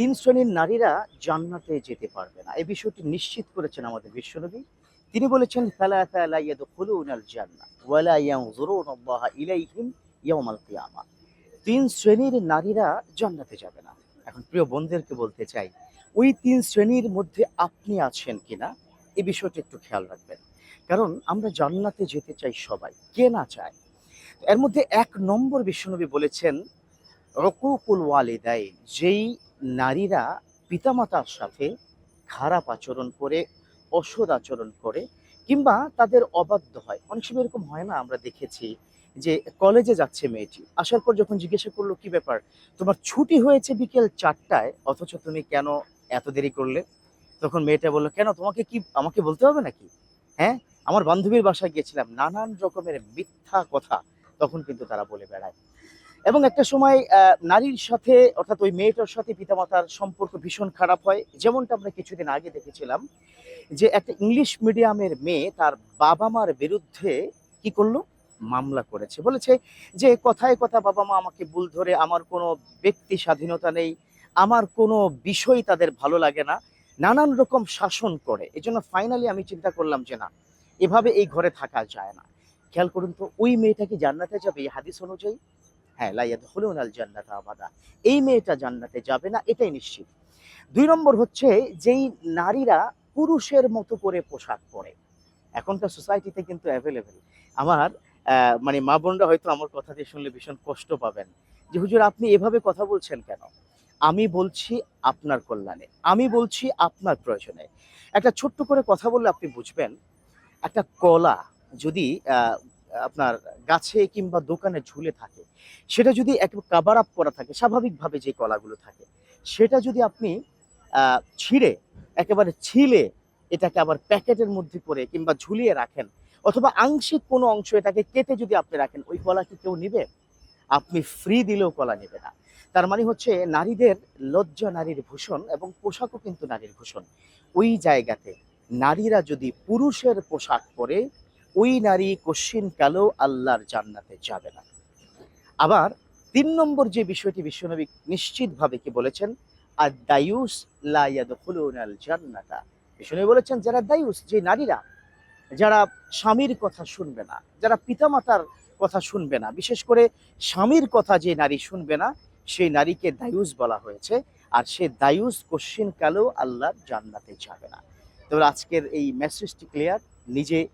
তিন শ্রেণির নারীরা জান্নাতে যেতে পারবে না। এই বিষয়টি নিশ্চিত করেছেন আমাদের বিশ্বনবী। তিনি বলেছেন তিন শ্রেণির নারীরা জান্নাতে যাবে না। এখন প্রিয় বন্ধুদেরকে বলতে চাই, ওই তিন শ্রেণির মধ্যে আপনি আছেন কিনা? এই বিষয়টি একটু খেয়াল রাখবেন। কারণ আমরা জান্নাতে যেতে চাই সবাই, কে না চায়? এর মধ্যে এক নম্বর বিশ্বনবী বলেছেন, রকুকুল ওয়ালিদাইন, যেই নারীরা পিতামাতার সাথে খারাপ আচরণ করে অসদ আচরণ করে কিংবা তাদের অবাধ্য হয়। অনেক সময় এরকম হয় না? আমরা দেখেছি যে কলেজে যাচ্ছে মেয়েটি, আসার পর যখন জিজ্ঞাসা করল, কি ব্যাপার? তোমার ছুটি হয়েছে বিকেল চারটায়, অথচ তুমি কেন এত দেরি করলে? তখন মেয়েটা বলল, কেন? তোমাকে কি, আমাকে বলতে হবে নাকি? হ্যাঁ আমার বান্ধবীর বাসায় গিয়েছিলাম, নানান রকমের মিথ্যা কথা। তখন কিন্তু তারা বলে বেড়ায়। এবং একটা সময় নারীর সাথে, অর্থাৎ ওই মেয়েটার সাথে পিতামাতার সম্পর্ক ভীষণ খারাপ হয়। যেমনটা আমরা কিছুদিন আগে দেখেছিলাম যে একটা ইংলিশ মিডিয়ামের মেয়ে তার বাবা মার বিরুদ্ধে কি করল? মামলা করেছে। বলেছে যে কথায় কথা বাবা মা আমাকে ভুল ধরে, আমার কোনো ব্যক্তি স্বাধীনতা নেই, আমার কোনো বিষয় তাদের ভালো লাগে না, নানান রকম শাসন করে। এই জন্য ফাইনালি আমি চিন্তা করলাম যে না, এভাবে এই ঘরে থাকা যায় না। খেয়াল করুন তো, ওই মেয়েটা কি জান্নাতে যাবে এই হাদিস অনুযায়ী? হ্যাঁ লাইয়াদ হলুন আল জান্নাত আবাদা। এই মেয়েটা জান্নাতে যাবে না, এটাই নিশ্চিত। দুই নম্বর হচ্ছে, যেই নারীরা পুরুষের মতো করে পোশাক পরে, এখনকার সোসাইটিতে কিন্তু অ্যাভেলেবেল আমার মানে মা বোনরা হয়তো আমার কথাটি শুনলে ভীষণ কষ্ট পাবেন যে, হুজুর, আপনি এভাবে কথা বলছেন কেন? আমি বলছি, আপনার কল্যাণে। আমি বলছি, আপনার প্রয়োজনে। একটা ছোট্ট করে কথা বললে আপনি বুঝবেন, একটা কলা যদি আপনার গাছে কিংবা দোকানে ঝুলে থাকে, সেটা যদি এক কাবার আপ করা থাকে, স্বাভাবিকভাবে যে কলাগুলো থাকে, সেটা যদি আপনি ছিঁড়ে, একেবারে ছিলে এটাকে আবার প্যাকেটের মধ্যে করে কিংবা ঝুলিয়ে রাখেন, অথবা আংশিক কোনো অংশ এটাকে কেটে যদি আপনি রাখেন, ওই কলা কি কেউ নিবে? আপনি ফ্রি দিলেও কলা নেবে না। তার মানে হচ্ছে নারীদের লজ্জা নারীর ভূষণ এবং পোশাকও কিন্তু নারীর ভূষণ। ওই জায়গাতে নারীরা যদি পুরুষের পোশাক পরে ওই নারী কশ্চিন কালেও আল্লাহর জান্নাতে যাবে না। আবার তিন নম্বর যে বিষয়টি বিশ্বনবী নিশ্চিতভাবে কি বলেছেন? আর দায়ুস লা ইয়াদখুলুনাল জান্নাতা। বিশ্বনবী বলেছেন, যারা দায়ুস, যে নারীরা, যারা স্বামীর কথা শুনবে না, যারা পিতামাতার কথা শুনবে না, বিশেষ করে স্বামীর কথা যে নারী শুনবে না, সেই নারীকে দায়ুস বলা হয়েছে, আর সে দায়ুস কশ্চিন কালেও আল্লাহর জান্নাতে যাবে না। তবে আজকের এই মেসেজটি ক্লিয়ার নিজে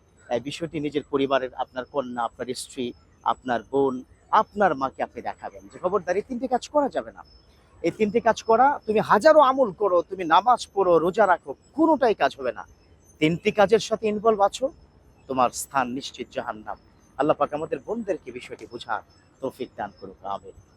বিষয়টি নিজের পরিবারের, আপনার কন্যা, আপনার স্ত্রী, আপনার বোন, আপনার মাকে আপনি দেখাবেন যে, খবরদার, এই তিনটে কাজ করা যাবে না। এই তিনটে কাজ করা, তুমি হাজারো আমল করো, তুমি নামাজ পড়ো, রোজা রাখো, কোনোটাই কাজ হবে না। তিনটি কাজের সাথে ইনভলভ আছো? তোমার স্থান নিশ্চিত জাহান্নাম। আল্লাহ পাক আমাদের বোনদেরকে বিষয়টি বোঝার তৌফিক দান করুক, আমিন।